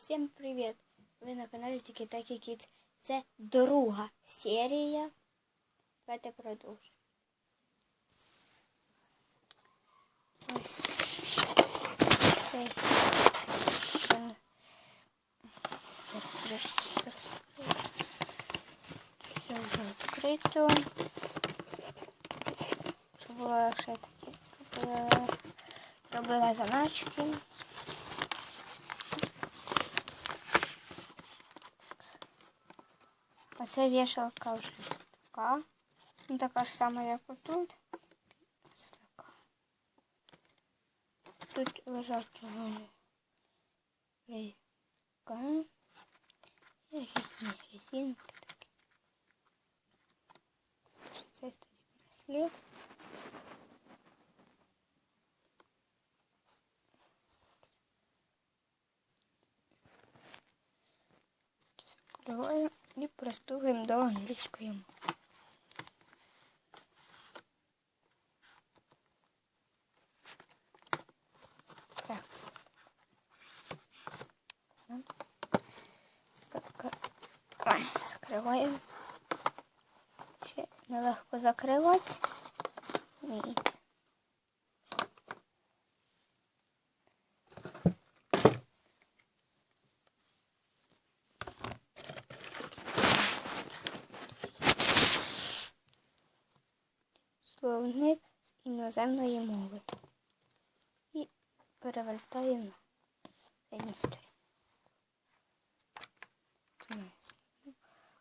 Всім привіт! Ви на каналі Тільки Такі Кіц. Це друга серія. Давайте продовжимо. Ось цей. Все вже відкрито. Щоб було ще таке. Зробила заначки. Оце вішалка вже така. Ну, така ж сама, як отут. Ось така. Тут лежать вони. Рейка. І різні резинки такі. Ще Це тоді браслет. Закриваємо І приступимо до англійської мови. Так. Так. Ой, закриваємо. Ще нелегко закривати. Словник з іноземної мови. І перевертаємо на задню сторінку.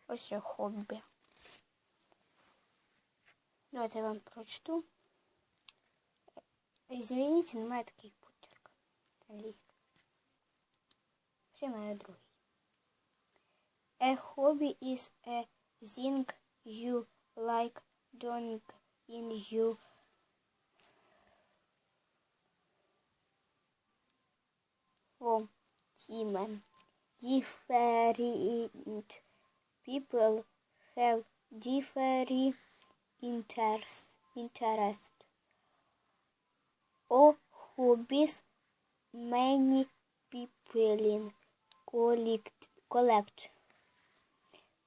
Ось хобі. Давайте я вам прочту. Извините, немає такий почерк. Англійська. Ще має другий. A hobby is a thing you like doing in you. From time. Different people have different interests. Interest. Or hobbies many people in collect, collect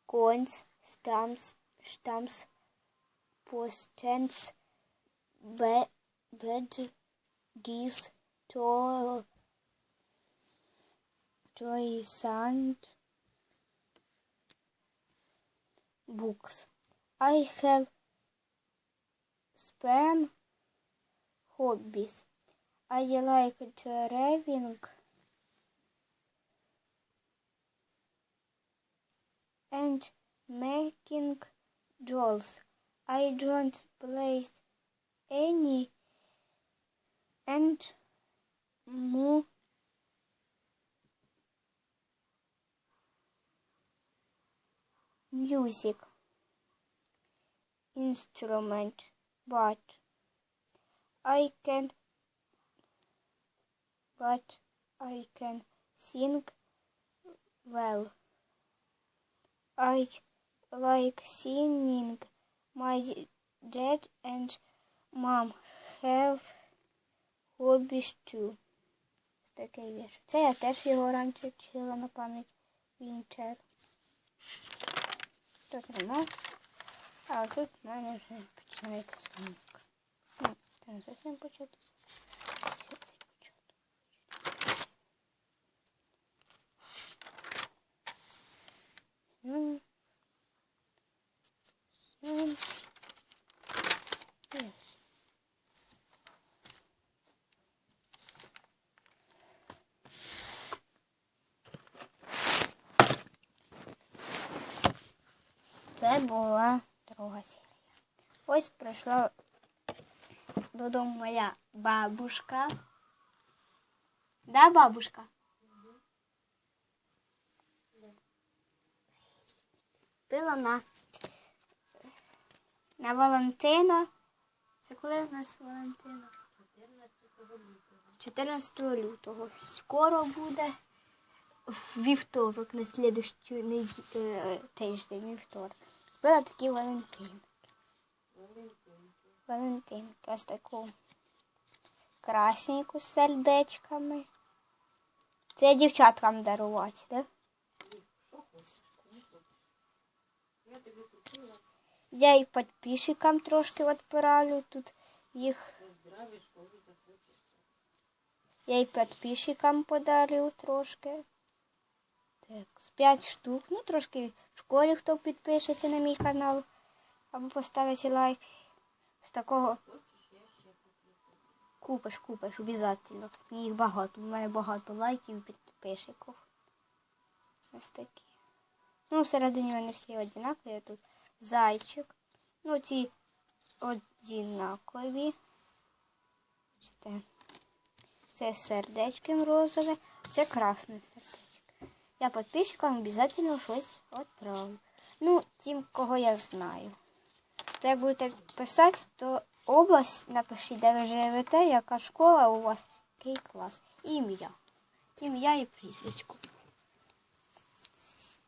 coins, stamps, stamps, was tents, bed, bed geese, toy, toy sand, books. I have spam hobbies. I like driving and making dolls. I don't play any and more music instrument, but I can but I can sing well. I like singing. My dad and mom have hobbies too. Такий вірш. Це я теж його раніше вчила на пам'ять Вінчер. Тут нема. А тут в мене вже починається словник. Ну, це не зовсім початок. Ще цей початок. Ну, ну, yes. Це була друга серія. Ось прийшла додому моя бабушка. Да, бабушка? Пила на, на Валентина. Це коли в нас Валентина? 14 лютого. Скоро буде вівторок на слідущу неді- е, тиждень, вівторок. Була такі Валентин. Валентинки. Ось таку красненьку з сердечками. Це дівчаткам дарувати, хочеш. Я тобі купила, Я і підписчикам трошки відправлю тут їх. Я і підписчикам подарю трошки. Так, з 5 штук. Ну, трошки в школі, хто підпишеться на мій канал. Або поставить лайк. З такого купиш, купиш, обов'язково. Їх багато. У мене багато лайків і підписчиків. Ось такі. Ну, всередині вони всі однакові. Тут зайчик. Ну, ці однакові. Це, сердечком розове, це красне сердечко. Я підписчикам обов'язково щось відправлю. Ну, тим, кого я знаю. То як будете писати, то область напишіть, де ви живете, яка школа у вас, який клас. І ім'я. Ім'я і прізвичку.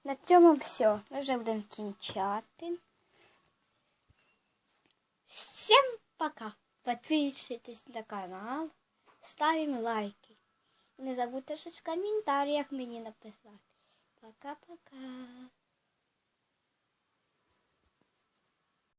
На цьому все. Ми вже будемо кінчати. Всем пока. Подписывайтесь на канал, ставим лайки. Не забудьте щось в коментарях мені написати. Пока-пока.